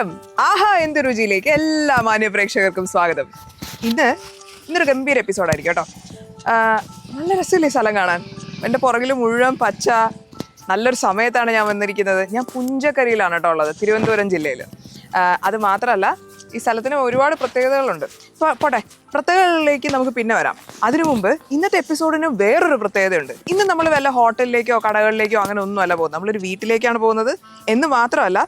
നമസ്കാരം. ആഹാ എന്ത് രുചിയിലേക്ക് എല്ലാ മാന്യ പ്രേക്ഷകർക്കും സ്വാഗതം. ഇന്ന് ഇന്നൊരു ഗംഭീര എപ്പിസോഡായിരിക്കും കേട്ടോ. നല്ല രസമില്ലേ സ്ഥലം കാണാൻ? എന്റെ പുറകിൽ മുഴുവൻ പച്ച നല്ലൊരു സമയത്താണ് ഞാൻ വന്നിരിക്കുന്നത്. ഞാൻ പുഞ്ചക്കരിയിലാണ് കേട്ടോ ഉള്ളത് തിരുവനന്തപുരം ജില്ലയിൽ അത് മാത്രമല്ല ഈ സ്ഥലത്തിന് ഒരുപാട് പ്രത്യേകതകളുണ്ട്. പോട്ടെ പ്രത്യേകതകളിലേക്ക് നമുക്ക് പിന്നെ വരാം. അതിനു മുമ്പ് ഇന്നത്തെ എപ്പിസോഡിന് വേറൊരു പ്രത്യേകതയുണ്ട്. ഇന്ന് നമ്മൾ വല്ല ഹോട്ടലിലേക്കോ കടകളിലേക്കോ അങ്ങനെ ഒന്നുമല്ല പോകുന്നത്. നമ്മളൊരു വീട്ടിലേക്കാണ് പോകുന്നത്. എന്ന് മാത്രമല്ല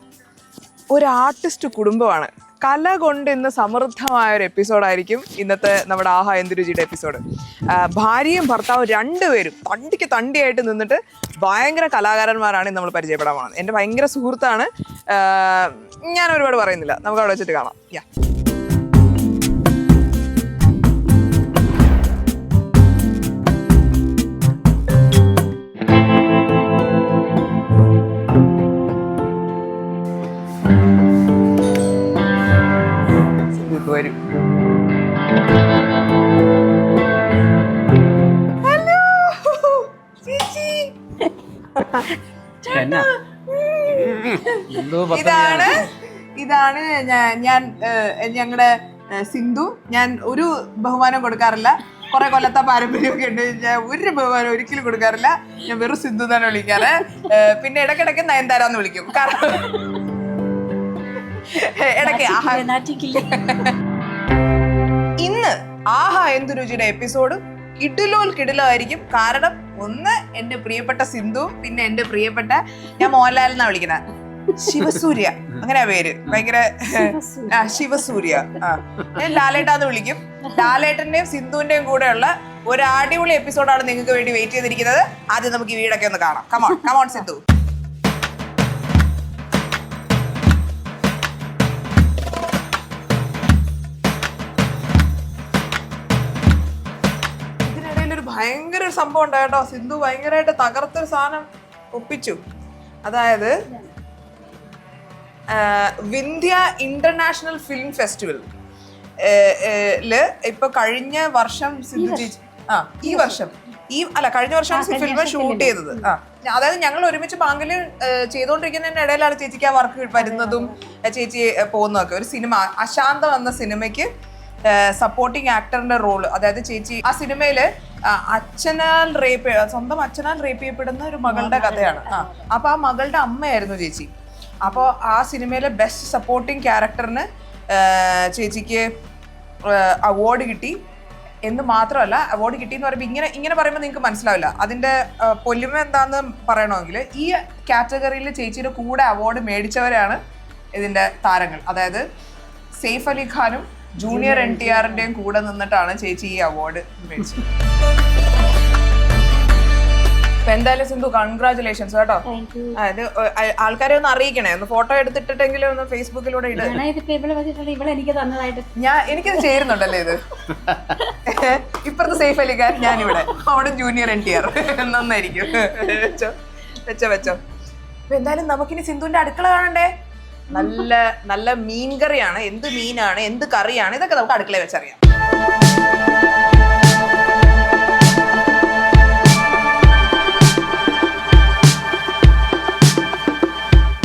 ഒരു ആർട്ടിസ്റ്റ് കുടുംബമാണ്. കല കൊണ്ട് ഇന്ന് സമൃദ്ധമായ ഒരു എപ്പിസോഡായിരിക്കും ഇന്നത്തെ നമ്മുടെ ആഹാ എന്ത് രുചിയുടെ എപ്പിസോഡ് ഭാര്യയും ഭർത്താവും രണ്ടുപേരും തണ്ടിക്ക് തണ്ടിയായിട്ട് നിന്നിട്ട് ഭയങ്കര കലാകാരന്മാരാണ് നമ്മൾ പരിചയപ്പെടാൻ പോകുന്നത്. എന്റെ ഭയങ്കര സുഹൃത്താണ്. ഞാൻ ഒരുപാട് പറയുന്നില്ല. നമുക്ക് അവിടെ വെച്ചിട്ട് കാണാം. യാ ഇതാണ് ഇതാണ് ഞാൻ ഞങ്ങളുടെ സിന്ധു. ഞാൻ ഒരു ബഹുമാനം കൊടുക്കാറില്ല. കുറെ കൊല്ലത്തെ പാരമ്പര്യമൊക്കെ ഉണ്ട്. ഞാൻ ഒരു ബഹുമാനം ഒരിക്കലും കൊടുക്കാറില്ല. ഞാൻ വെറും സിന്ധു തന്നെ വിളിക്കാറ്. പിന്നെ പിന്നെ നയൻതാര എന്ന് വിളിക്കും. കാരണം ഇടയ്ക്ക് ആഹാ ഇന്ന് ആഹാ എന്തു രുചിയുടെ എപ്പിസോഡ്? കിടിലോൽ കിടിലായിരിക്കും കാരണം ഒന്ന് എന്റെ പ്രിയപ്പെട്ട സിന്ധു പിന്നെ എന്റെ പ്രിയപ്പെട്ട ഞാൻ മോഹൻലാൽ എന്നാ വിളിക്കുന്നത് ശിവസൂര്യ. അങ്ങനെയാ പേര്. ഭയങ്കര ആ ശിവസൂര്യ. ആ. ഞാൻ ലാലേട്ടാന്ന് വിളിക്കും. ലാലേട്ടന്റെയും സിന്ധുവിന്റെയും കൂടെയുള്ള ഒരു അടിപൊളി എപ്പിസോഡാണ് നിങ്ങൾക്ക് വേണ്ടി വെയിറ്റ് ചെയ്തിരിക്കുന്നത്. ആദ്യം നമുക്ക് ഈ വീടൊക്കെ ഒന്ന് കാണാം. Come on come on Sindhu. ഭയങ്കര ഒരു സംഭവം ഉണ്ടായി കേട്ടോ. സിന്ധു ഭയങ്കരമായിട്ട് തകർത്തൊരു സാധനം ഒപ്പിച്ചു. അതായത് വിന്ധ്യ ഇന്റർനാഷണൽ ഫിലിം ഫെസ്റ്റിവൽ. ഇപ്പൊ കഴിഞ്ഞ വർഷം സിന്ധു ചേച്ചി ആ ഈ വർഷം. ഈ അല്ല കഴിഞ്ഞ വർഷമാണ് ഫിലിം ഷൂട്ട് ചെയ്തത്. ആ അതായത് ഞങ്ങൾ ഒരുമിച്ച് ബാങ്കിൽ ചെയ്തുകൊണ്ടിരിക്കുന്നതിന്റെ ഇടയിലാണ് ചേച്ചിക്ക് ആ വർക്ക് വരുന്നതും ചേച്ചി പോകുന്നതൊക്കെ. ഒരു സിനിമ അശാന്തം എന്ന സിനിമയ്ക്ക് സപ്പോർട്ടിങ് ആക്ടറിന്റെ റോൾ അതായത് ചേച്ചി ആ സിനിമയിൽ അച്ഛനാൽ റേപ്പ് സ്വന്തം അച്ഛനാൽ റേപ്പ് ചെയ്യപ്പെടുന്ന ഒരു മകളുടെ കഥയാണ്. ആ അപ്പൊ ആ മകളുടെ അമ്മയായിരുന്നു ചേച്ചി. അപ്പോൾ ആ സിനിമയിലെ ബെസ്റ്റ് സപ്പോർട്ടിങ് ക്യാരക്ടറിന് ചേച്ചിക്ക് അവാർഡ് കിട്ടി. എന്ന് മാത്രമല്ല അവാർഡ് കിട്ടി എന്ന് പറയുമ്പോൾ ഇങ്ങനെ ഇങ്ങനെ പറയുമ്പോൾ നിങ്ങൾക്ക് മനസ്സിലാവില്ല. അതിന്റെ പൊലിമ എന്താന്ന് പറയണമെങ്കിൽ ഈ കാറ്റഗറിയിൽ ചേച്ചിയുടെ കൂടെ അവാർഡ് മേടിച്ചവരാണ് ഇതിന്റെ താരങ്ങൾ. അതായത് സെയ്ഫ് അലി ഖാനും ജൂനിയർ എൻ ടി ആറിന്റെയും കൂടെ നിന്നിട്ടാണ് ചേച്ചി ഈ അവാർഡ് മേടിച്ചത് അപ്പൊ എന്തായാലും സിന്ധു കൺഗ്രാചുലേഷൻസ് കേട്ടോ. അതായത് ആൾക്കാരെ ഒന്ന് അറിയിക്കണേ. ഒന്ന് ഫോട്ടോ എടുത്തിട്ടെങ്കിലും ഒന്ന് ഫേസ്ബുക്കിലൂടെ ഇട. ഞാൻ എനിക്കത് ചേരുന്നുണ്ടല്ലേ ഇത്? ഇപ്പുറത്ത് സേഫ് അലിക്കാൻ ഞാനിവിടെ. അവിടെ ജൂനിയർ എൻ ടി ആർ നന്നായിരിക്കും. വെച്ചോ വെച്ചോ വെച്ചോ. അപ്പൊ എന്തായാലും നമുക്കിനി സിന്ധുവിന്റെ അടുക്കള കാണണ്ടേ? നല്ല നല്ല മീൻ കറിയാണ് എന്ത് മീനാണ് എന്ത് കറിയാണ് ഇതൊക്കെ നമുക്ക് അടുക്കളയിൽ വെച്ചറിയാം.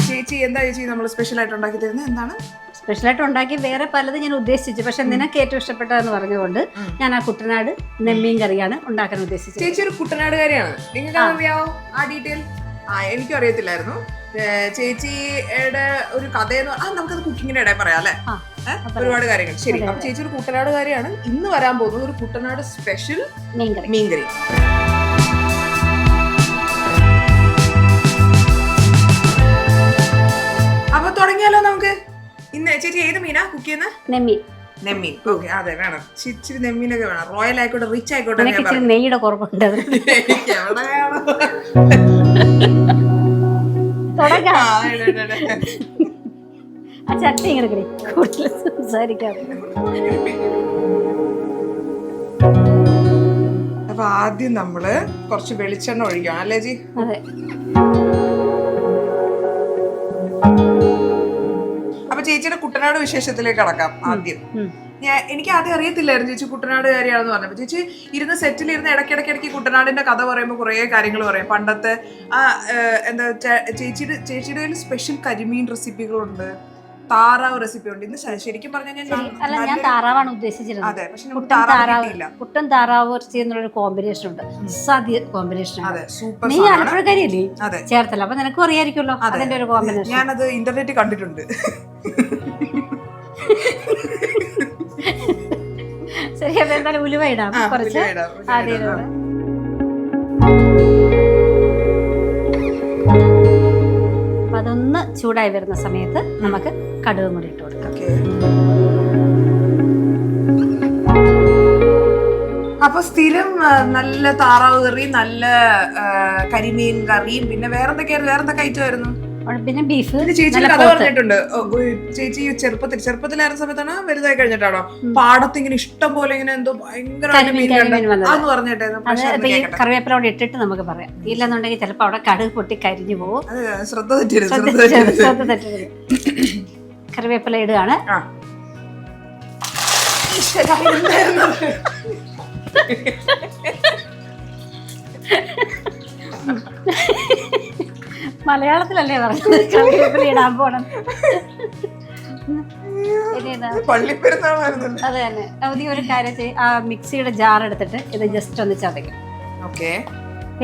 ചേച്ചി എന്താ ചേച്ചി നമ്മൾ സ്പെഷ്യൽ ആയിട്ട് ഉണ്ടാക്കി തരുന്നത്? എന്താണ്? സ്പെഷ്യലായിട്ട് ഉണ്ടാക്കി വേറെ പലതും ഞാൻ ഉദ്ദേശിച്ചു. പക്ഷെ നിനക്ക് ഏറ്റവും ഇഷ്ടപ്പെട്ടതെന്ന് പറഞ്ഞുകൊണ്ട് ഞാൻ ആ കുട്ടനാട് നെമ്മീൻ കറിയാണ് ഉണ്ടാക്കാൻ ഉദ്ദേശിച്ചത്. ചേച്ചി ഒരു കുട്ടനാടുകാരിയാണ്. നിങ്ങൾക്ക് അറിയാവോ? ആ ഡീറ്റെയിൽ ആ എനിക്കും അറിയത്തില്ലായിരുന്നു. ചേച്ചിയുടെ ഒരു കഥ എന്ന് ആ നമുക്കത് കുക്കിങ്ങിന്റെ ഇടയിൽ പറയാം അല്ലെ? ഒരുപാട് കാര്യങ്ങൾ. ശരി അപ്പൊ ചേച്ചി ഒരു കുട്ടനാടുകാരിയാണ് ഇന്ന് വരാൻ പോകുന്നത് ഒരു കുട്ടനാട് സ്പെഷ്യൽ മീൻ കറി മീൻകറി. അപ്പൊ തുടങ്ങിയാലോ നമുക്ക്? ഇന്ന് ചേച്ചി ഏത് മീനാ കുക്ക് ചെയ്യുന്നത് നെമ്മീൻ. നെമ്മീൻ. ഓക്കെ അതെ വേണം. ഇച്ചി- ഇച്ചിരി നെമ്മീനൊക്കെ വേണം. റോയൽ ആയിക്കോട്ടെ റിച്ച് ആയിക്കോട്ടെ. നെയ്യുടെ കുറവുണ്ട്. എവിടെയാണ്? തുടങ്ങാം ആ, ചട്ടി ഇങ്ങനെ കിടി കൂടുതൽ സംസാരിക്കാം അപ്പൊ ആദ്യം നമ്മൾ കുറച്ച് വെളിച്ചെണ്ണ ഒഴിക്കണം അല്ലേ ജി? അതെ. അപ്പൊ ചേച്ചിയുടെ കുട്ടനാട് വിശേഷത്തിലേക്ക് കടക്കാം ആദ്യം. ഞാൻ എനിക്ക് ആദ്യം അറിയത്തില്ലായിരുന്നു ചേച്ചി കുട്ടനാട് കാര്യമാണെന്ന് പറഞ്ഞപ്പോൾ. ചേച്ചി ഇരുന്ന് സെറ്റിൽ ഇരുന്ന് ഇടയ്ക്കിടയ്ക്കിടയ്ക്ക് കുട്ടനാടിന്റെ കഥ പറയുമ്പോൾ കുറേ കാര്യങ്ങൾ പറയും. പണ്ടത്തെ ആ എന്താ ചേച്ചിയുടെ ചേച്ചിയുടെ കയ്യിൽ സ്പെഷ്യൽ കരിമീൻ റെസിപ്പികളുണ്ട് താറാവ് റെസിപ്പി ഉണ്ട് ഇന്ന് ശരിക്കും പറഞ്ഞാൽ അല്ല ഞാൻ താറാവാണ് ഉദ്ദേശിച്ചിരുന്നത്. അതെ പക്ഷെ നമുക്ക് താറാവ് പുട്ടും താറാവ് ഇറച്ചി എന്നുള്ളൊരു കോമ്പിനേഷൻ ഉണ്ട്. സദ്യ കോമ്പിനേഷൻ നീ ആലപ്പുഴക്കാരിയല്ലേ ചേർത്തല അപ്പൊ നിനക്കും അറിയായിരിക്കുമല്ലോ അതിന്റെ ഒരു കോമ്പിനേഷൻ ഞാനത് ഇന്റർനെറ്റ് കണ്ടിട്ടുണ്ട്. അപ്പൊ എന്തായാലും ഉലുവ ഇടാം കുറച്ച്. അപ്പൊ അതൊന്ന് ചൂടായി വരുന്ന സമയത്ത് നമുക്ക് കടുകും കൂടി ഇട്ട് കൊടുക്കാം. അപ്പൊ സ്ഥിരം നല്ല താറാവ് കറി നല്ല കരിമീൻ കറിയും പിന്നെ വേറെന്തൊക്കെയായിരുന്നു? വേറെന്തൊക്കെ ഐറ്റം ആയിരുന്നു? പിന്നെ ബീഫ് ചേച്ചി കഥ പറഞ്ഞിട്ടുണ്ട്. ചേച്ചി ചെറുപ്പത്തിൽ ചെറുപ്പത്തിലായിരുന്ന സമയത്താണ് വലുതായി കഴിഞ്ഞിട്ടാണോ? പാടത്ത് ഇങ്ങനെ ഇഷ്ടം പോലെ ഇങ്ങനെ എന്തോ ഭയങ്കര കറിവേപ്പില അവിടെ ഇട്ടിട്ട് നമുക്ക് പറയാം. ഇല്ലെന്നുണ്ടെങ്കിൽ ചിലപ്പോൾ അവിടെ കടുക് പൊട്ടി കരിഞ്ഞു പോകും ശ്രദ്ധ തെറ്റരുത്. കറിവേപ്പില ഇടുകയാണ്. ഈശ്വരാ, മലയാളത്തിലല്ലേ പറഞ്ഞത്? കറിവേപ്പില ഇടാൻ പോണം. പള്ളിപ്പെരുന്നാളായിരുന്നല്ലോ അതെ തന്നെ. അവധി ഒരു കാര്യം ചെയ്യും. ആ മിക്സിയുടെ ജാർ എടുത്തിട്ട് ഇത് ജസ്റ്റ് ഒന്ന് ചതയ്ക്കും. ഓക്കെ.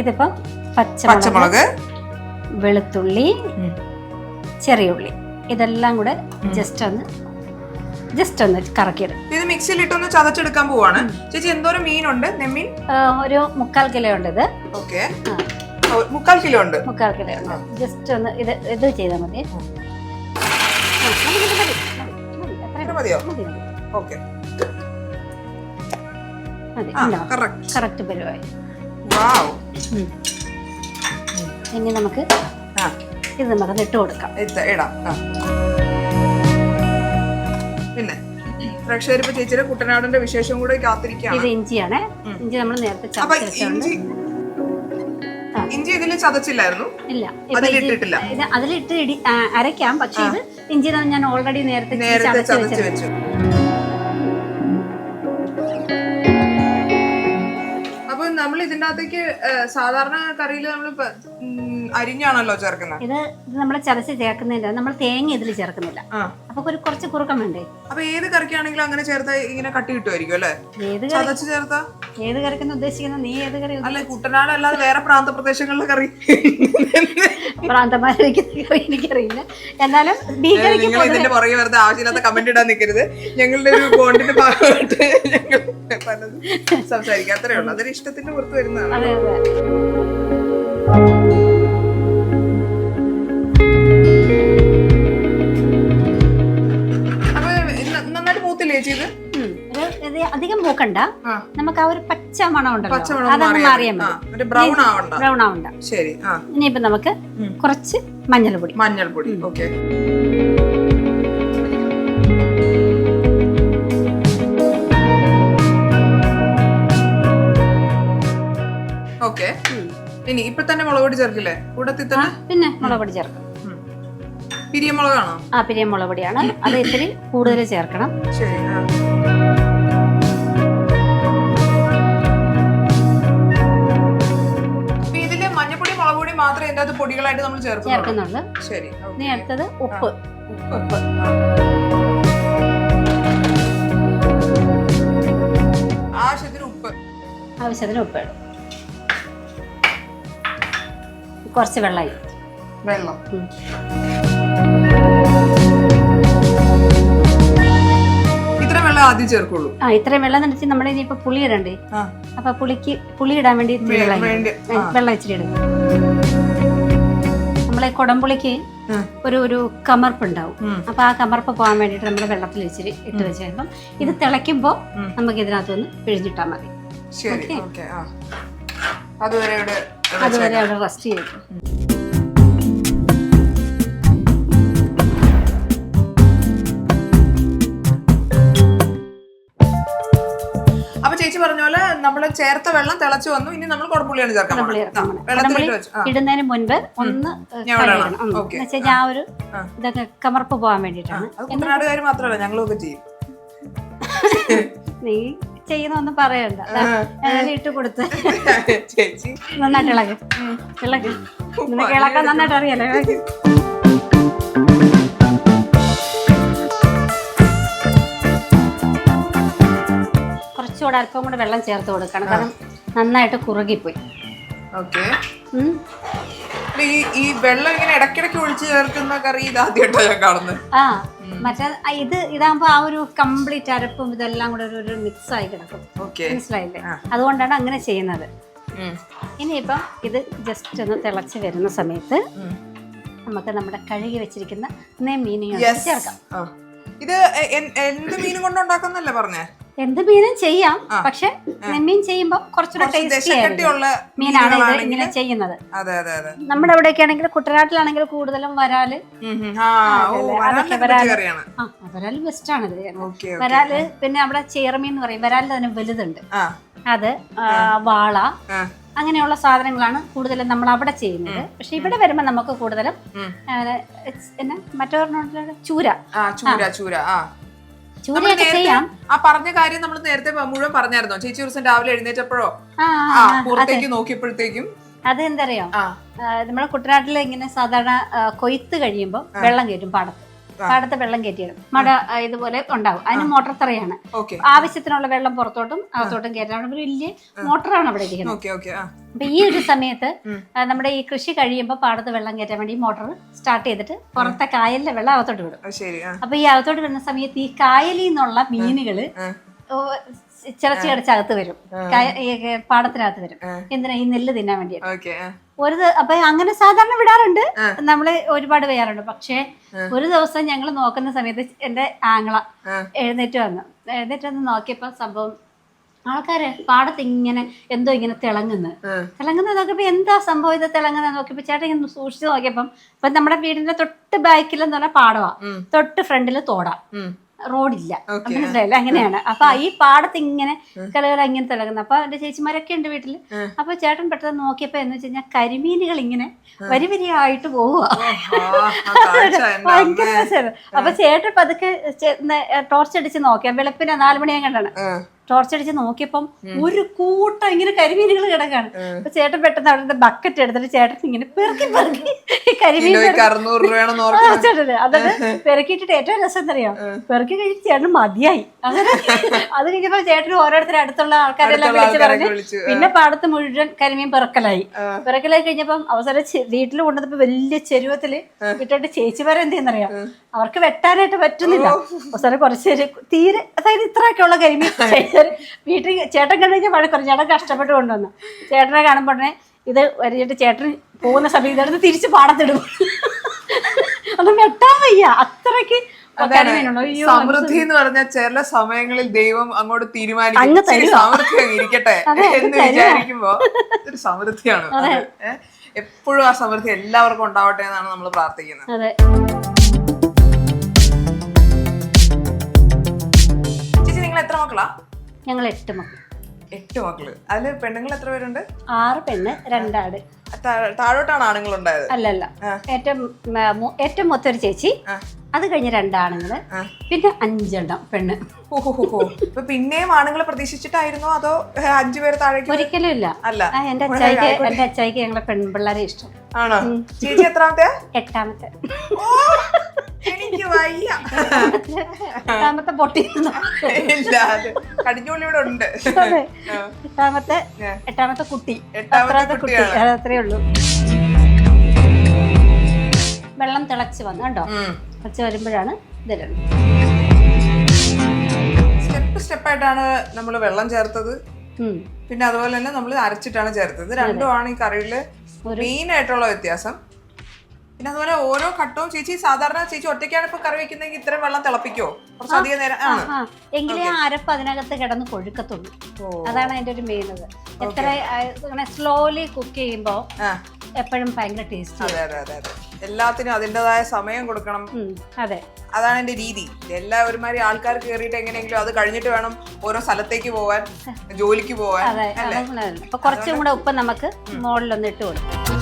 ഇതിപ്പം പച്ചമുളക് വെളുത്തുള്ളി ചെറിയ ഉള്ളി. ഇതെല്ലാം കൂടെ ജസ്റ്റ് ഒന്ന് ജസ്റ്റ് ഒന്ന് കറക്കിയിടും. ഇത് മിക്സിയിൽ ഇട്ടൊന്ന് ചതച്ചെടുക്കാൻ പോവാണ്. ചേച്ചി എന്തോരം മീനുണ്ട്? നെമ്മീൻ? ഒരു മുക്കാൽ കിലോ ഉണ്ട് ഇത് ഓക്കെ മുക്കാൽ കിലോ ഉണ്ട്. മുക്കാൽ കിലോ ഉണ്ട്. ജസ്റ്റ് ഒന്ന് ഇത് ഇത് ചെയ്താൽ മതി. ഇത് മതിയോ. ഓക്കെ. കറക്റ്റ്. ഇനി നമുക്ക് ഇത് നമുക്ക് ഇട്ട് കൊടുക്കാം. ഇത് ഇടാം. പിന്നെ പ്രേക്ഷകരിപ്പോ ചേച്ചിയുടെ കുട്ടനാടിന്റെ വിശേഷം കൂടെ ഇത് കാത്തിരിക്കുകയാണ് ഇഞ്ചിയാണ് ഇഞ്ചി നമ്മൾ നേരത്തെ ഇഞ്ചി ഇഞ്ചി ഇതിൽ ചതച്ചില്ലായിരുന്നു? ഇല്ല. അതിലിട്ടിട്ടില്ല ഇത് അതിലിട്ട് ഇടി ആ, അരയ്ക്കാം. പക്ഷെ ഇത് ഇഞ്ചി ഞാൻ ഓൾറെഡി നേരത്തെ നേരത്തെ ചതച്ച് ചതച്ച് വെച്ചിട്ടുണ്ട് വെച്ചു. അപ്പൊ നമ്മൾ ഇതിന്റെ അകത്തേക്ക് ഏഹ്, സാധാരണ കറിയിൽ നമ്മൾ അരിഞ്ഞാണല്ലോ ചേർക്കുന്നത്? ഇത് ഇത് നമ്മൾ ചതച്ച് ചേർക്കുന്നില്ല നമ്മൾ തേങ്ങ ഇതിൽ ചേർക്കുന്നില്ല. ആ. അപ്പൊ ഒരു കുറച്ച് കുറുക്കം വേണ്ടേ? അപ്പൊ ഏത് കറിക്കാണെങ്കിലും അങ്ങനെ ചേർത്ത് ഇങ്ങനെ കട്ടി കിട്ടുമായിരിക്കും അല്ലേ? ഏത് കറി? ചതച്ച് ചേർത്ത? ഏത് കറിക്കെന്ന് ഉദ്ദേശിക്കുന്നത് നീ ഏത് കറി അല്ലെ കുട്ടനാട് അല്ലാതെ വേറെ പ്രാന്തപ്രദേശങ്ങളിലെ കറി. പ്രാന്തമാര് കറി എനിക്കറിയില്ല. എന്നാലും കറിക്ക് നിങ്ങൾ ഇതിന്റെ പുറകെ വെറുതെ ആവശ്യമില്ലാത്ത കമന്റ് ഇടാൻ നിൽക്കരുത്. ഞങ്ങളുടെ ഒരു ബോണ്ടിന്റെ ഭാഗമായിട്ട് ഞങ്ങൾ പലതും ഉള്ളൂ. അതൊരു ഇഷ്ടത്തിന്റെ പുറത്ത് വരുന്നതാണ്. അതെ അതെ. ചേച്ചി ഇത് അധികം മൂക്കണ്ട. നമുക്ക് ആ ഒരു പച്ച മണം ഉണ്ടല്ലോ. അതങ്ങ് മാറിയാൽ ആ മതി. ഒരു ബ്രൗൺ ആവണ്ട. ബ്രൗൺ ആവണ്ട. ശരി ഇനിയിപ്പോ നമുക്ക് മഞ്ഞൾ കുറച്ച് മഞ്ഞൾപ്പൊടി. മഞ്ഞൾപ്പൊടി ഓക്കെ. ഓക്കെ. ഇനി ഇപ്പൊ തന്നെ മുളക് പൊടി ചേർക്കില്ലേ? കൂടത്തിൽ തന്നെ? പിന്നെ മുളക് പൊടി ചേർക്കും. പിരിയമുളകാണോ? ആ പിരിയമുളക് പൊടിയാണ്. അത് ഇത്തിരി കൂടുതൽ ചേർക്കണം. ശരി ആ. അപ്പൊ ഇതിൽ മഞ്ഞപ്പൊടി മുളക് പൊടി മാത്രമേ ഇതിന്റെ അകത്ത് പൊടികളായിട്ട് നമ്മൾ ചേർക്കുന്നുള്ളൂ? ചേർക്കുന്നുള്ളു. ശരി ഇനി okay. അടുത്തത് ഉപ്പ്. ആവശ്യത്തിന് ഉപ്പ്. ആവശ്യത്തിന് ഉപ്പ്. ഇടും കുറച്ച് വെള്ളം. ഉം. ആദ്യം ചേർക്കുള്ളൂ. ആ ഇത്രയും വെള്ളം എന്ന് വെച്ചാൽ നമ്മുടെ ഇനിയിപ്പോ പുളി ഇടണ്ടേ? അപ്പൊ പുളിക്ക് പുളി ഇടാൻ വേണ്ടി വെള്ളം. ഇച്ചിരി ഇടും. നമ്മളെ കുടംപുളിക്ക് ഒരു ഒരു കമർപ്പ് ഉണ്ടാവും. അപ്പൊ ആ കമർപ്പ് പോകാൻ വേണ്ടിയിട്ട് നമ്മൾ വെള്ളത്തിൽ ഇച്ചിരി ഇട്ട് വെച്ച് കഴിയുമ്പോൾ ഇത് തിളയ്ക്കുമ്പോ നമുക്ക് ഇതിനകത്തൊന്ന് പിഴിഞ്ഞിട്ടാ മതി. അതുവരെ അതുവരെ അവിടെ റെസ്റ്റ് ചെയ്യും ചേച്ചി പറഞ്ഞ പോലെ നമ്മൾ ചേർത്ത വെള്ളം തിളച്ചു വന്നു. ഇനി നമ്മൾ കുടംപുള്ളിയാണ് ചേർക്കാൻ ഇടുന്നതിന് മുൻപ് ഒന്ന് വെച്ചാൽ ആ ഒരു. ഇതൊക്കെ കമർപ്പ് പോകാൻ വേണ്ടിയിട്ടാണ്. കുട്ടനാടുകാർ മാത്രമല്ല ഞങ്ങളൊക്കെ ചെയ്യും. നീ ചെയ്യുന്നൊന്നും പറയണ്ട. ഇട്ട് കൊടുത്ത്. നന്നായിട്ട് ഇളക്ക് ഇളക്ക് നിനക്ക് ഇളക്കാൻ നന്നായിട്ട് അറിയാലോ? കൂടെ അല്പം കൂടെ വെള്ളം ചേർത്ത് കൊടുക്കണം. കാരണം നന്നായിട്ട് കുറുകിപ്പോയി. ഓക്കെ. ഈ വെള്ളം ഇങ്ങനെ ഇടയ്ക്കിടയ്ക്ക് ഒഴിച്ച് ചേർക്കുന്ന കറി ഇത് ആദ്യമായിട്ടാണ് ഞാൻ കാണുന്നത്. ആ മറ്റേ ഇത് ഇതാകുമ്പോ ആ ഒരു കംപ്ലീറ്റ് അരപ്പും ഇതെല്ലാം കൂടെ ഒരു മിക്സ് ആയി കിടക്കും. മനസ്സിലായില്ലേ? അതുകൊണ്ടാണ് അങ്ങനെ ചെയ്യുന്നത്. ഇനിയിപ്പം ഇത് ജസ്റ്റ് ഒന്ന് തിളച്ച് വരുന്ന സമയത്ത് നമുക്ക് നമ്മുടെ കഴുകി വെച്ചിരിക്കുന്ന നെമ്മീനും. ചേർക്കാം. ഇത് എന്ത് മീനും കൊണ്ടുണ്ടാക്കുന്നല്ലേ പറഞ്ഞേ? എന്ത് മീനും ചെയ്യാം പക്ഷെ നെമ്മീൻ ചെയ്യുമ്പോൾ കുറച്ചുകൂടെ കുറച്ച് ടേസ്റ്റി മീനാണ് ഇത് ഇങ്ങനെ ചെയ്യുന്നത്. നമ്മുടെ അവിടെയൊക്കെ ആണെങ്കിൽ കുട്ടനാട്ടിലാണെങ്കിൽ കൂടുതലും വരാൽ അതൊക്കെ വരാൽ. ആ വരാൽ ബെസ്റ്റ് ആണ് ഇത്. വരാൽ പിന്നെ അവിടെ ചേർമീൻ എന്ന് പറയും. വരാലിൽ തന്നെ വലുതുണ്ട്. അത് വാള. അങ്ങനെയുള്ള സാധനങ്ങളാണ് കൂടുതലും നമ്മൾ അവിടെ ചെയ്യുന്നത്. പക്ഷെ ഇവിടെ വരുമ്പോൾ നമുക്ക് കൂടുതലും മറ്റൊരെണ്ണം ചൂര. ചൂര ചൂര ചൂരയൊക്കെ നേരത്തെ ചെയ്യാം. ആ പറഞ്ഞ കാര്യം നമ്മൾ നേരത്തെ മുഴുവൻ പറഞ്ഞായിരുന്നോ? ചേച്ചി ഒരു ദിവസം രാവിലെ എഴുന്നേറ്റപ്പോഴോ? ആ പുറത്തേക്ക് നോക്കിയപ്പോഴത്തേക്കും. അത് എന്തറിയോ ആ. നമ്മുടെ കുട്ടനാട്ടിൽ ഇങ്ങനെ സാധാരണ കൊയ്ത്ത് കഴിയുമ്പോൾ വെള്ളം കയറ്റും പാടത്ത്. പാടത്ത് വെള്ളം കയറ്റിയിടും. മട ഇതുപോലെ ഉണ്ടാവും. അതിന് മോട്ടർ തറയാണ് ആവശ്യത്തിനുള്ള വെള്ളം പുറത്തോട്ടും അകത്തോട്ടും കയറ്റാൻ വലിയ മോട്ടറാണ് അവിടെ ഇരിക്കുന്നത്. അപ്പൊ ഈ ഒരു സമയത്ത് നമ്മുടെ ഈ കൃഷി കഴിയുമ്പോൾ പാടത്ത് വെള്ളം കയറ്റാൻ വേണ്ടി മോട്ടോർ സ്റ്റാർട്ട് ചെയ്തിട്ട് പുറത്തെ കായലിലെ വെള്ളം അകത്തോട്ട് വിടും. അപ്പൊ ഈ അകത്തോട്ട് വരുന്ന സമയത്ത് ഈ കായലിൽ നിന്നുള്ള മീനുകൾ ചിറച്ചി കടച്ചകത്ത് വരും. പാടത്തിനകത്ത് വരും. എന്തിനാ ഈ നെല്ല് തിന്നാൻ വേണ്ടിയിട്ട്? ഒരു അപ്പൊ അങ്ങനെ സാധാരണ വിടാറുണ്ട്. നമ്മൾ ഒരുപാട് ചെയ്യാറുണ്ട് പക്ഷേ ഒരു ദിവസം ഞങ്ങൾ നോക്കുന്ന സമയത്ത് എന്റെ ആങ്ങള. എഴുന്നേറ്റ് വന്നു. എഴുന്നേറ്റ് വന്ന് നോക്കിയപ്പോ സംഭവം ആൾക്കാര് പാടത്ത് ഇങ്ങനെ എന്തോ ഇങ്ങനെ തിളങ്ങുന്നു. തിളങ്ങുന്ന തിളങ്ങുന്നത് നോക്കിയപ്പോ എന്താ സംഭവം ഇത് തിളങ്ങുന്നത് നോക്കിയപ്പോ ചേട്ടൻ ഇങ്ങനെ സൂക്ഷിച്ച് നോക്കിയപ്പം ഇപ്പൊ നമ്മുടെ വീടിന്റെ തൊട്ട് ബാക്കിലെന്ന് പറഞ്ഞാൽ പാടവാ. തൊട്ട് ഫ്രണ്ടിൽ തോടാ. റോഡില്ല. മനസ്സിലായില്ല? അങ്ങനെയാണ്. അപ്പൊ ഈ പാടത്ത് ഇങ്ങനെ കലകൾ ഇങ്ങനെ തിളങ്ങുന്നു. അപ്പൊ എന്റെ ചേച്ചിമാരൊക്കെ ഉണ്ട് വീട്ടിൽ. അപ്പൊ ചേട്ടൻ പെട്ടെന്ന് നോക്കിയപ്പോ എന്ന് വെച്ച് കഴിഞ്ഞാൽ കരിമീനുകൾ ഇങ്ങനെ വരി വരിയായിട്ട് പോവുക ഭയങ്കര അപ്പൊ ചേട്ടൻ പതുക്കെ ടോർച്ച് അടിച്ച് നോക്കിയാ വെളുപ്പിന് നാലുമണിയാകണ്ടാണ്. ടോർച്ച് അടിച്ച് നോക്കിയപ്പം ഒരു കൂട്ടം ഇങ്ങനെ കരിമീനുകൾ കിടക്കാണ്. അപ്പൊ ചേട്ടൻ പെട്ടെന്ന് അവിടുത്തെ ബക്കറ്റ് എടുത്തിട്ട് ചേട്ടൻ ഇങ്ങനെ പെറുക്കി പെറുക്കി കരിമീൻ ചേട്ടന് പെറുക്കിയിട്ടിട്ട് ഏറ്റവും രസം എന്തറിയാം പെറുക്കി കഴിഞ്ഞിട്ട് ചേട്ടന് മതിയായി. അങ്ങനെ അത് കഴിഞ്ഞപ്പോ ചേട്ടന് ഓരോരുത്തരും അടുത്തുള്ള ആൾക്കാരെല്ലാം വിളിച്ച് പറഞ്ഞു പിന്നെ പാടത്ത് മുഴുവൻ കരിമീൻ പെറുക്കലായി. പെറുക്കലായി കഴിഞ്ഞപ്പം അവസരം വീട്ടിൽ കൊണ്ടുവന്നപ്പോ വലിയ ചെരുവത്തിൽ വിട്ടിട്ട് ചേച്ചിമാരെ എന്ത് ചെയ്യുന്നറിയാം? അവർക്ക് വെട്ടാനായിട്ട് പറ്റുന്നില്ല. അവസരം കുറച്ച് നേരം തീരെ അതായത് ഇത്രയൊക്കെയുള്ള കരിമീൻ ചേച്ചി വീട്ടിൽ ചേട്ടൻ കണ്ടു കഴിഞ്ഞാൽ വഴക്കുറഞ്ഞു ചേട്ടൻ കഷ്ടപ്പെട്ട് കൊണ്ടുവന്നു. ചേട്ടനെ കാണുമ്പോൾ ഉടനെ ഇത് വരിച്ചിട്ട് ചേട്ടൻ പോകുന്ന സമയത്ത് ഇതെടുത്ത് തിരിച്ച് പാടത്തിടും. അത് വെട്ടാൻ വയ്യ. അത്രയ്ക്ക് സമൃദ്ധി എന്ന് പറഞ്ഞ ചില സമയങ്ങളിൽ ദൈവം അങ്ങോട്ട് തീരുമാനിക്കും. സമൃദ്ധി ഇരിക്കട്ടെ എന്ന്. വിചാരിക്കുമ്പോ ഇതൊരു സമൃദ്ധിയാണ്. എപ്പോഴും ആ സമൃദ്ധി എല്ലാവർക്കും ഉണ്ടാവട്ടെ എന്നാണ് നമ്മൾ പ്രാർത്ഥിക്കുന്നത്. ചേച്ചി നിങ്ങൾ എത്ര മക്കളാ? ഞങ്ങൾ എട്ട് മക്കൾ. എട്ട് മക്കൾ. അതിൽ പെണ്ണുങ്ങൾ എത്ര പേരുണ്ട്? ആറ് പെണ്ണ് രണ്ടാട്. താഴോട്ടാണ് ആണുങ്ങൾ ഉണ്ടായത് അല്ലല്ല ഏറ്റവും ഏറ്റവും മൊത്തൊരു ചേച്ചി. അത് കഴിഞ്ഞ് രണ്ടാണുങ്ങൾ. പിന്നെ അഞ്ചെണ്ണം പെണ്ണ്. ഇപ്പൊ പിന്നെയും ആണുങ്ങളെ പ്രതീക്ഷിച്ചിട്ടായിരുന്നോ? അതോ അഞ്ചു പേര് താഴേക്ക്? ഒരിക്കലും ഇല്ല അല്ല. എന്റെ അച്ചായിക്ക് എന്റെ അച്ചായിക്ക് ഞങ്ങളെ പെൺപിള്ളേരെ ഇഷ്ടം. ആണോ? ചേച്ചി എത്രാമത്തെ? എട്ടാമത്തെ. എനിക്ക് വയ്യ. എട്ടാമത്തെ പൊട്ടി ഇല്ല അത് കടിഞ്ഞുള്ളി ഇവിടെ ഉണ്ട്. എട്ടാമത്തെ എട്ടാമത്തെ കുട്ടി. എട്ടാമത്തെ കുട്ടി. അത് അത്രേ ഉള്ളൂ. വെള്ളം തിളച്ച് വന്നു കേട്ടോ. തിളച്ച് വരുമ്പോഴാണ് ഇതിലുള്ളത് സ്റ്റെപ്പ് സ്റ്റെപ്പായിട്ടാണ് നമ്മൾ വെള്ളം ചേർത്തത്. പിന്നെ അതുപോലെ തന്നെ നമ്മൾ അരച്ചിട്ടാണ് ചേർത്തത്. രണ്ടുമാണ് ഈ കറിയിൽ മെയിൻ ആയിട്ടുള്ള വ്യത്യാസം. പിന്നെ അതുപോലെ ഓരോ ഘട്ടവും ചേച്ചി സാധാരണ ചേച്ചി ഒറ്റയ്ക്കാണ് ഇപ്പൊ കറി വെക്കുന്നെങ്കിൽ ഇത്രയും വെള്ളം തിളപ്പിക്കോ? കുറച്ചധികം നേരം ആ എങ്കിലേ ആ അരപ്പ് അതിനകത്ത് കിടന്ന് കൊഴുക്കത്തുള്ളൂ. അതാണ് അതിന്റെ ഒരു മെയിൻ ഇത്. എത്ര ഇങ്ങനെ സ്ലോലി കുക്ക് ചെയ്യുമ്പോ എപ്പോഴും ഭയങ്കര ടേസ്റ്റ് അതെ അതെ അതെ അതെ. എല്ലാത്തിനും അതിന്റെതായ സമയം കൊടുക്കണം. അതെ. അതാണ് എന്റെ രീതി. എല്ലാ ഒരുമാതിരി ആൾക്കാർ കയറിയിട്ട് എങ്ങനെയെങ്കിലും അത് കഴിഞ്ഞിട്ട് വേണം ഓരോ സ്ഥലത്തേക്ക് പോവാൻ ജോലിക്ക് പോവാൻ അതെ കുറച്ചും കൂടെ ഉപ്പ് നമുക്ക് മുകളിലൊന്ന് ഇട്ട് കൊടുക്കും.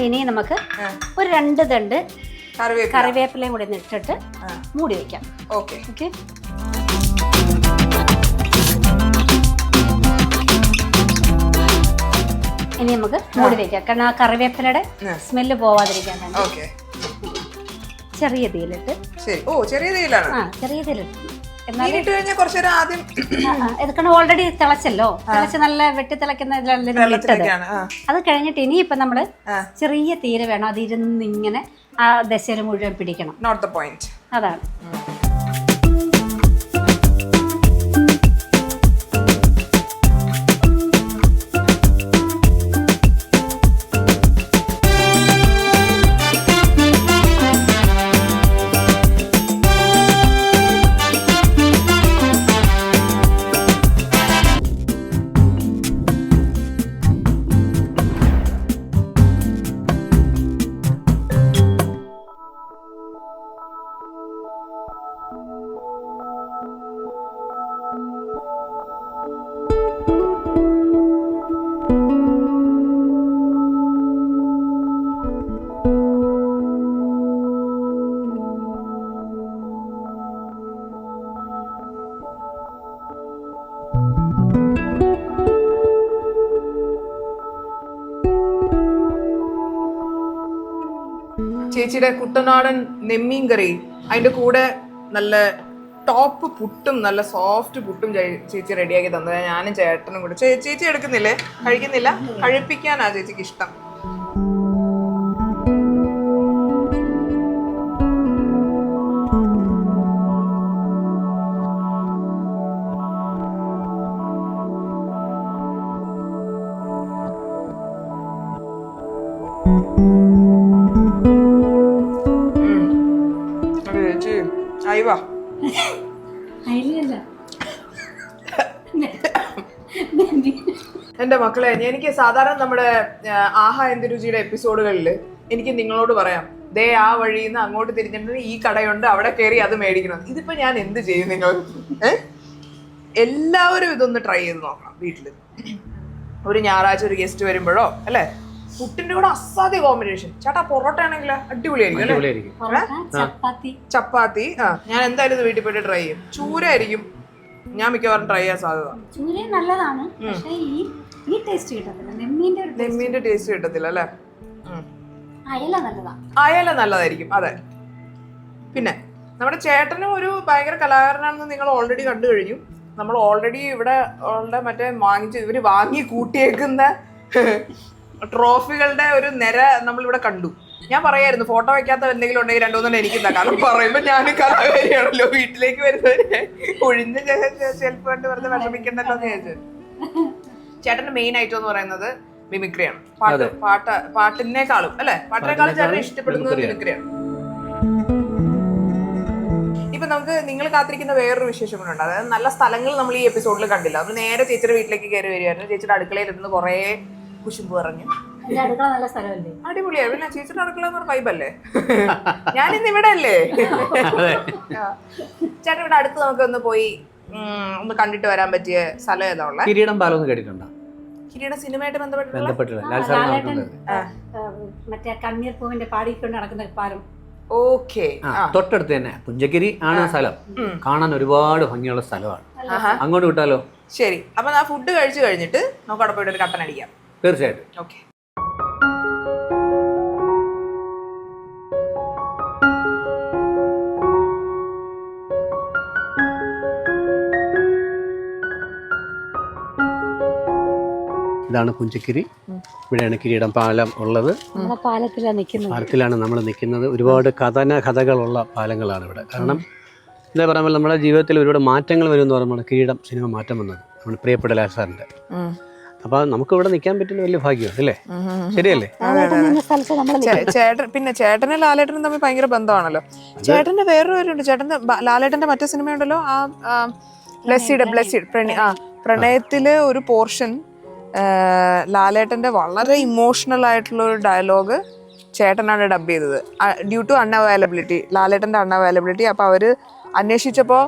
അപ്പൊ ഇനി നമുക്ക് ഒരു രണ്ട് തണ്ട് കറിവേപ്പില. കറിവേപ്പിലയും കൂടി ഇട്ടിട്ട് മൂടി വെക്കാം. ഓക്കെ. ഓക്കെ. ഇനി നമുക്ക് മൂടി വെക്കാം. കാരണം ആ കറിവേപ്പിലയുടെ. സ്മെല്ല് പോവാതിരിക്കാൻ വേണ്ടി. ഓക്കെ. ചെറിയ തീയിലിട്ട്. ഓ ചെറിയ തീയിലാണ്. ആ ചെറിയ തീയിലിട്ട്. കഴിഞ്ഞാൽ ആദ്യം ഇതൊക്കെ ഓൾറെഡി തിളച്ചല്ലോ? തിളച്ച് നല്ല വെട്ടി തിളക്കുന്ന ഇതിലല്ലേ ഇട്ടത്. അത് കഴിഞ്ഞിട്ട് ഇനിയിപ്പം നമ്മൾ ചെറിയ തീരെ വേണം അതിരുന്ന് ഇങ്ങനെ ആ ദശയിൽ മുഴുവൻ പിടിക്കണം. നോട്ട് ദ പോയിന്റ് അതാണ്. ചേച്ചിയുടെ കുട്ടനാടൻ നെമ്മീൻ കറി അതിന്റെ കൂടെ നല്ല ടോപ്പ് പുട്ടും നല്ല സോഫ്റ്റ് പുട്ടും ചേച്ചി റെഡിയാക്കി തന്നത്. ഞാനും ചേട്ടനും കൂടെ. ചേച്ചി എടുക്കുന്നില്ലേ? കഴിക്കുന്നില്ല? കഴിപ്പിക്കാനാ ചേച്ചിക്ക് ഇഷ്ടം. മക്കളെ എനിക്ക് സാധാരണ നമ്മുടെ ആഹാ എന്ത് രുചിയുടെ എപ്പിസോഡുകളിൽ എനിക്ക് നിങ്ങളോട് പറയാം ദേ ആ വഴിയിൽ നിന്ന് അങ്ങോട്ട് തിരിഞ്ഞിട്ടുണ്ട് ഈ കടയുണ്ട് അവിടെ കയറി അത് മേടിക്കണം. ഇതിപ്പോ ഞാൻ എന്ത് ചെയ്യും നിങ്ങൾ? എല്ലാവരും ഇതൊന്ന് ട്രൈ ചെയ്ത് നോക്കണം വീട്ടിൽ ഒരു ഞായറാഴ്ച ഒരു ഗസ്റ്റ് വരുമ്പോഴോ അല്ലേ? പുട്ടിന്റെ കൂടെ അസാധ്യ കോമ്പിനേഷൻ ചേട്ടാ പൊറോട്ട ആണെങ്കിൽ അടിപൊളിയായിരിക്കും അല്ലേ? ചപ്പാത്തി. ചപ്പാത്തി ആ. ഞാൻ എന്തായാലും ഇത് വീട്ടിൽ പോയിട്ട് ട്രൈ ചെയ്യും. ചൂരായിരിക്കും ഞാൻ മിക്കവാറും ട്രൈ ചെയ്യാൻ സാധ്യത. ചൂര നല്ലതാണ്. പക്ഷേ ഈ ഈ ടേസ്റ്റ് കിട്ടത്തില്ല. നെമ്മീന്റെ ഒരു നെമ്മീന്റെ ടേസ്റ്റ് കിട്ടത്തില്ല. അല്ലേ? ഉം. അയല നല്ലതാ. അയല നല്ലതായിരിക്കും അതെ. പിന്നെ നമ്മുടെ ചേട്ടനും ഒരു ഭയങ്കര കലാകാരനാണെന്ന് നിങ്ങൾ ഓൾറെഡി കണ്ടു കഴിഞ്ഞു. നമ്മൾ ഓൾറെഡി ഇവിടെ ഉള്ള മറ്റേ വാങ്ങിച്ച് ഇവർ വാങ്ങി കൂട്ടിയേക്കുന്ന ട്രോഫികളുടെ ഒരു നിര നമ്മൾ ഇവിടെ കണ്ടു. ഞാൻ പറയായിരുന്നു ഫോട്ടോ വെക്കാത്ത എന്തെങ്കിലും ഉണ്ടെങ്കിൽ രണ്ടുമൂന്നെണ്ണം എനിക്ക് തന്നെ കാരണം പറയുമ്പോ ഞാൻ കലാകാരിയാണല്ലോ വീട്ടിലേക്ക് വരുന്നവരെ. ഒഴിഞ്ഞ കണ്ട് വെറുതെ വിഷമിക്കണ്ടല്ലോ എന്ന് വിചാരിച്ചു. ചേട്ടന്റെ മെയിൻ ഐറ്റം എന്ന് പറയുന്നത് മിമിക്രിയാണ് പാട്ട് പാട്ട് പാട്ടിനേക്കാളും അല്ലെ? പാട്ടിനേക്കാളും ചേട്ടനെ ഇഷ്ടപ്പെടുന്നത് മിമിക്രിയാണ് ഇപ്പൊ നമുക്ക് നിങ്ങൾ കാത്തിരിക്കുന്ന വേറൊരു വിശേഷം കൂടെ ഉണ്ട്. അതായത് നല്ല സ്ഥലങ്ങൾ നമ്മൾ ഈ എപ്പിസോഡിൽ കണ്ടില്ല. നമ്മൾ നേരെ ചേച്ചിയുടെ വീട്ടിലേക്ക് കയറി വരികയായിരുന്നു. ചേച്ചിയുടെ അടുക്കളയിൽ ഇരുന്ന് കുറേ കുശുമ്പ് പറഞ്ഞു. എന്റെ അടുക്കള നല്ല സ്ഥലമല്ലേ? അടിപൊളിയാണ് പിന്നെ ചേച്ചിയുടെ അടുക്കള എന്ന് പറഞ്ഞ വൈബല്ലേ ഞാൻ ഇന്ന് ഇവിടെ അല്ലേ. ചേട്ടൻ ഇവിടെ അടുത്ത് നമുക്ക് ഒന്ന് പോയി ഒന്ന് കണ്ടിട്ട് വരാൻ പറ്റിയ സ്ഥലം ഏതാ ഉള്ളത് കിരീടം പാലം ഒന്ന് കേട്ടിട്ടുണ്ടോ? കിരീട സിനിമയായിട്ട് ബന്ധപ്പെട്ടുള്ള ബന്ധപ്പെട്ടില്ല ലാൽ സാർ ലാലേട്ടൻ നടത്തുന്നത് ആ, മറ്റേ കണ്ണീർ പൂവിന്റെ പാടിക്കൊണ്ട് നടക്കുന്ന പാലം. ഓക്കെ. ആ തൊട്ടടുത്ത് തന്നെ. പുഞ്ചക്കിരി ആണ് ആ. സ്ഥലം. കാണാൻ ഒരുപാട് ഭംഗിയുള്ള സ്ഥലമാണ്. അങ്ങോട്ട് വിട്ടാലോ? ശരി. അപ്പൊ ആ ഫുഡ് കഴിച്ചു കഴിഞ്ഞിട്ട് നമുക്ക് അവിടെ പോയിട്ട് ഒരു കട്ടൻ അടിക്കാം. തീർച്ചയായിട്ടും. ഓക്കെ. ഇതാണ് പുഞ്ചക്കിരി ഇവിടെയാണ് കിരീടം പാലം ഉള്ളത്. പാലത്തിലാണ് നമ്മൾ നിൽക്കുന്നത്. ഒരുപാട് കഥന കഥകളുള്ള പാലങ്ങളാണ് ഇവിടെ. കാരണം എന്താ പറയുമ്പോൾ നമ്മുടെ ജീവിതത്തിൽ ഒരുപാട് മാറ്റങ്ങൾ വരുമെന്ന് പറയുമ്പോൾ കിരീടം സിനിമ മാറ്റം വന്നത് നമ്മുടെ പ്രിയപ്പെട്ട ലാൽ സാറിന്റെ അപ്പോൾ നമുക്ക് ഇവിടെ നിൽക്കാൻ പറ്റുന്ന വലിയ ഭാഗ്യമാണ് അല്ലേ? ശരിയല്ലേ? ചേട്ടൻ പിന്നെ ചേട്ടനും ലാലേട്ടനും തമ്മിൽ ഭയങ്കര ബന്ധമാണല്ലോ. ചേട്ടന്റെ വേറൊരു പേരുണ്ട് ചേട്ടന്റെ ലാലേട്ടന്റെ മറ്റേ സിനിമയുണ്ടല്ലോ ആ ബ്ലസ്സിഡ് ബ്ലസ്സിഡ് പ്രണയത്തിലെ പ്രണയ ആ പ്രണയത്തിൽ ഒരു പോർഷൻ ലാലേട്ടന്റെ വളരെ ഇമോഷണൽ ആയിട്ടുള്ള ഒരു ഡയലോഗ് ചേട്ടനാണ് ഡബ് ചെയ്തത്. ഡ്യൂ ടു അൺഅവൈലബിലിറ്റി ലാലേട്ടന്റെ അൺഅവൈലബിലിറ്റി അപ്പോൾ അവർ അന്വേഷിച്ചപ്പോൾ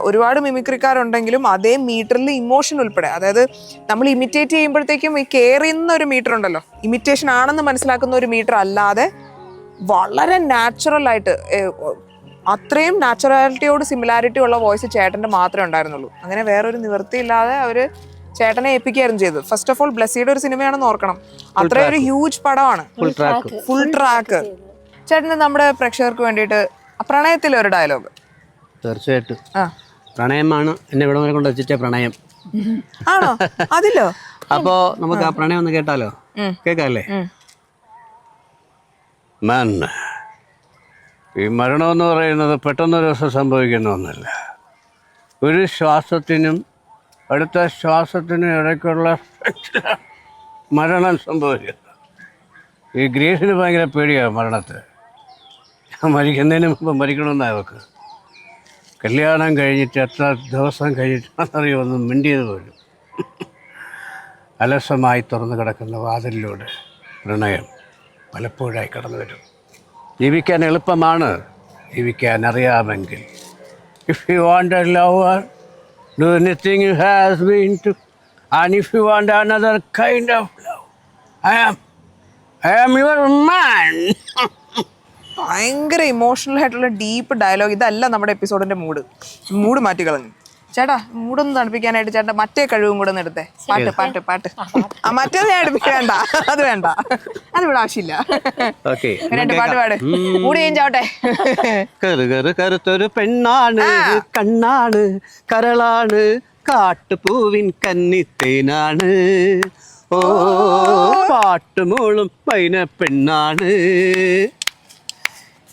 ഒരുപാട് മിമിക്രിക്കാരുണ്ടെങ്കിലും അതേ മീറ്ററിൽ ഇമോഷൻ ഉൾപ്പെടെ അതായത് നമ്മൾ ഇമിറ്റേറ്റ് ചെയ്യുമ്പോഴത്തേക്കും ഈ കെയർ ചെയ്യുന്ന ഒരു മീറ്റർ ഉണ്ടല്ലോ ഇമിറ്റേഷൻ ആണെന്ന് മനസ്സിലാക്കുന്ന ഒരു മീറ്റർ അല്ലാതെ വളരെ ഏഹ്, അത്രയും നാച്ചുറാലിറ്റിയോട് സിമിലാരിറ്റി ഉള്ള വോയിസ് ചേട്ടന്റെ മാത്രമേ ഉണ്ടായിരുന്നുള്ളൂ. അങ്ങനെ വേറൊരു നിവൃത്തിയില്ലാതെ അവർ ചേട്ടനെ ഏൽപ്പിക്കുകയായിരുന്നു ചെയ്തത്. ഫസ്റ്റ് ഓഫ് ഓൾ ബ്ലസ്സിയുടെ ഒരു സിനിമയാണെന്ന് ഓർക്കണം. അത്രയും ഒരു ഹ്യൂജ് പടമാണ്. ഫുൾ ട്രാക്ക് ഫുൾ ട്രാക്ക് ചേട്ടന് നമ്മുടെ പ്രേക്ഷകർക്ക് വേണ്ടിയിട്ട് പ്രണയത്തിലെ ഒരു ഡയലോഗ് തീർച്ചയായിട്ടും. പ്രണയമാണ് എന്നെ ഇവിടെ വരെ കൊണ്ട് വെച്ചിട്ടേ പ്രണയം. ആണോ? അതിലോ? അപ്പോ നമുക്ക് ആ പ്രണയം ഒന്ന് കേട്ടാലോ? കേൾക്കാല്ലേ മാൻ. ഈ മരണം എന്ന് പറയുന്നത് പെട്ടെന്നൊരു ദിവസം സംഭവിക്കുന്ന ഒന്നല്ല. ഒരു ശ്വാസത്തിനും അടുത്ത ശ്വാസത്തിന് ഇടയ്ക്കുള്ള മരണം സംഭവിക്കുക ഈ ഗ്രീസിന് ഭയങ്കര പേടിയാണ് മരണത്തെ. മരിക്കുന്നതിന് മുമ്പ് മരിക്കണമെന്നാണ് അവർക്ക് കല്യാണം കഴിഞ്ഞിട്ട് എത്ര ദിവസം കഴിഞ്ഞിട്ടാണെന്നറിയുമെന്ന് മിണ്ടിയത് പോലും. അലസമായി തുറന്നു കിടക്കുന്ന വാതിലിലൂടെ പ്രണയം പലപ്പോഴായി കടന്നു വരും. ജീവിക്കാൻ എളുപ്പമാണ്. ജീവിക്കാൻ അറിയാമെങ്കിൽ. If you want a do anything you has been to and if you want another kind of love I am I am your man ഭയങ്കര ഇമോഷണൽ ആയിട്ടുള്ള ഡീപ്പ് ഡയലോഗ് ഇതല്ല നമ്മുടെ എപ്പിസോഡിന്റെ മൂഡ് മൂഡ് മാറ്റി കളഞ്ഞു. ചേട്ടാ മൂടൊന്ന് തണുപ്പിക്കാനായിട്ട് ചേട്ടാ മറ്റേ കഴിവും കൂടെ ഒന്ന് എടുത്തേ. പാട്ട് പാട്ട് പാട്ട്. ആ മറ്റേത് ഞാൻ അടുപ്പിക്കേണ്ട അത് വേണ്ട. അത് ഇവിടെ ആവശ്യമില്ല. ഓക്കെ രണ്ട് പാട്ട് പാട്. മൂടി ചേഞ്ച് ആവട്ടെ കറു കറു കറുത്തൊരു പെണ്ണാണ് കണ്ണാണ് കരളാണ് കാട്ടുപൂവിൻ കന്നിത്തേനാണ്. ഓ പാട്ടുമോളും പൈന പെണ്ണാണ്.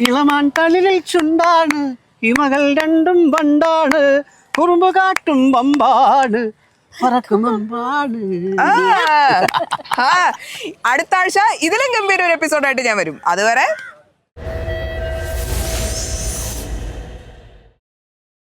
ഇളമാൻ തളിരിൽ ചുണ്ടാണ് ഇമകൾ രണ്ടും വണ്ടാണ്. കുറുമ്പ് കാട്ടും പമ്പാട് അടുത്ത ആഴ്ച ഇതിലും ഗംഭീര ഒരു എപ്പിസോഡായിട്ട് ഞാൻ വരും. അതുവരെ